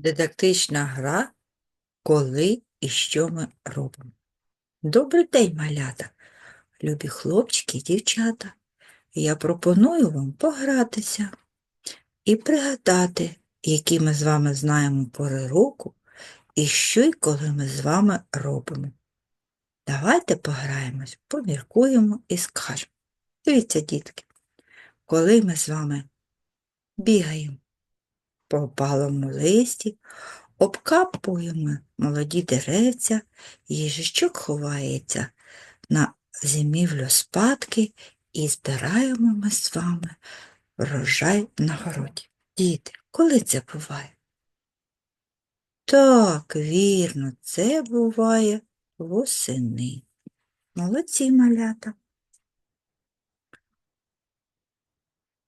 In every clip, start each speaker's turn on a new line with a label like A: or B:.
A: Дидактична гра Коли і що ми робимо. Добрий день, малята, любі хлопчики і дівчата. Я пропоную вам погратися і пригадати, які ми з вами знаємо пори року і що й коли ми з вами робимо. Давайте пограємось, поміркуємо і скажемо. Дивіться, дітки, коли ми з вами бігаємо по опалому листі, обкапуємо молоді деревця, їжачок ховається на зимівлю спадки і збираємо ми з вами врожай на городі. Діти, коли це буває? Так, вірно, це буває восени. Молодці малята.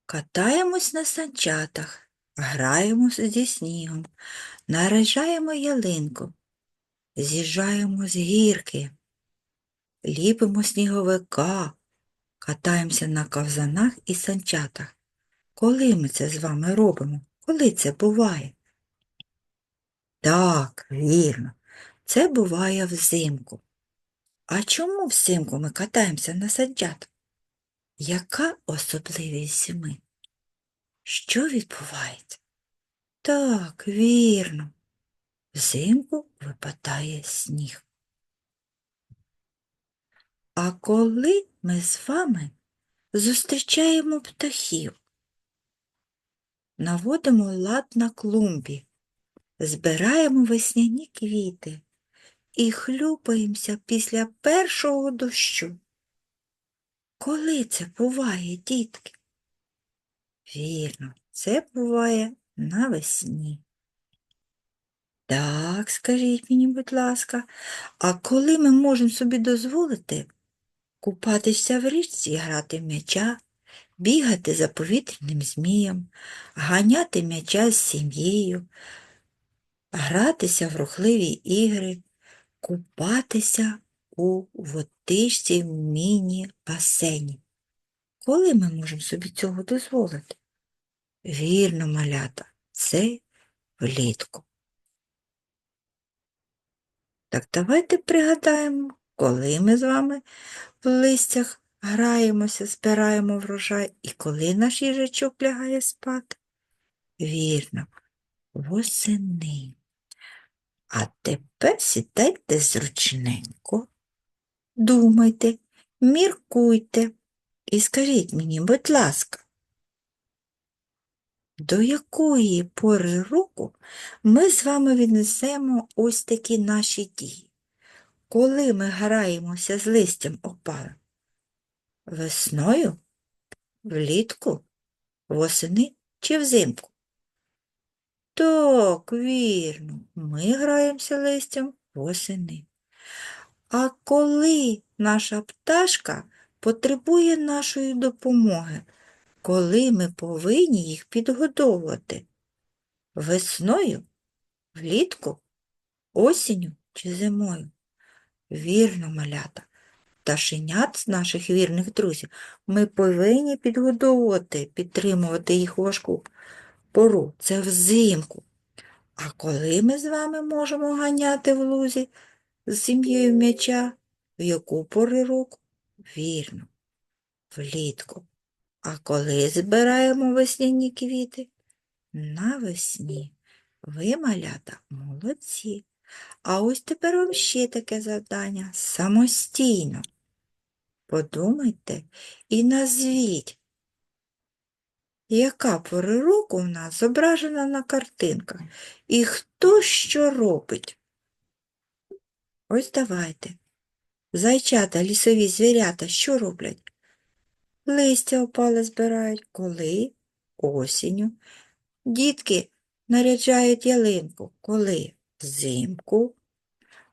A: Катаємось на санчатах, граємося зі снігом, наряжаємо ялинку, з'їжджаємо з гірки, ліпимо сніговика, катаємося на ковзанах і санчатах. Коли ми це з вами робимо? Коли це буває? Так, вірно, це буває взимку. А чому взимку ми катаємося на санчатах? Яка особливість зими? Що відбувається? Так, вірно. Взимку випадає сніг. А коли ми з вами зустрічаємо птахів, наводимо лад на клумбі, збираємо весняні квіти і хлюпаємося після першого дощу. Коли це буває, дітки? Вірно, це буває навесні. Так, скажіть мені, будь ласка, а коли ми можемо собі дозволити купатися в річці грати м'яча, бігати за повітряним змієм, ганяти м'яча з сім'єю, гратися в рухливі ігри, купатися у водичці в міні-басейні. Коли ми можемо собі цього дозволити? Вірно, малята, це влітку. Так давайте пригадаємо, коли ми з вами в листях граємося, збираємо врожай і коли наш їжачок лягає спати. Вірно, восени. А тепер сідайте зручненько, думайте, міркуйте і скажіть мені, будь ласка, до якої пори року ми з вами віднесемо ось такі наші дії? Коли ми граємося з листям опалим? Весною, влітку, восени чи взимку? Так, вірно, ми граємося листям восени. А коли наша пташка потребує нашої допомоги, коли ми повинні їх підгодовувати? Весною, влітку, осінню чи зимою? Вірно, малята. Пташенят з наших вірних друзів ми повинні підгодовувати, підтримувати їх важку пору. Це взимку. А коли ми з вами можемо ганяти в лузі з сім'єю м'яча? В яку пори року? Вірно, влітку. А коли збираємо весняні квіти? Навесні. Ви, малята, молодці. А ось тепер вам ще таке завдання самостійно. Подумайте і назвіть, яка пора року в нас зображена на картинках і хто що робить. Ось давайте. Зайчата, лісові звірята що роблять? Листя опале збирають, коли? Осінню. Дітки наряджають ялинку, коли? Взимку.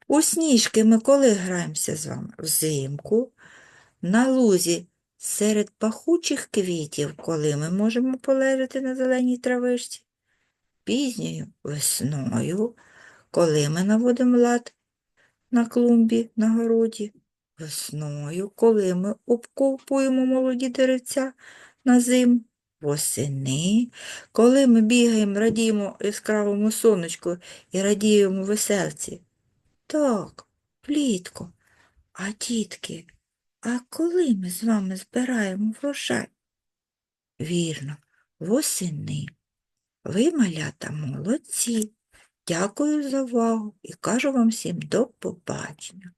A: У сніжки ми коли граємося з вами? Взимку. На лузі серед пахучих квітів, коли ми можемо полежати на зеленій травичці. Пізньою весною, коли ми наводимо лад на клумбі на городі. Весною, коли ми обкопуємо молоді деревця на зиму. Восени, коли ми бігаємо, радіємо яскравому сонечку і радіємо веселці. Так, влітку. А дітки, а коли ми з вами збираємо врожай? Вірно, восени. Ви, малята, молодці. Дякую за увагу і кажу вам всім до побачення.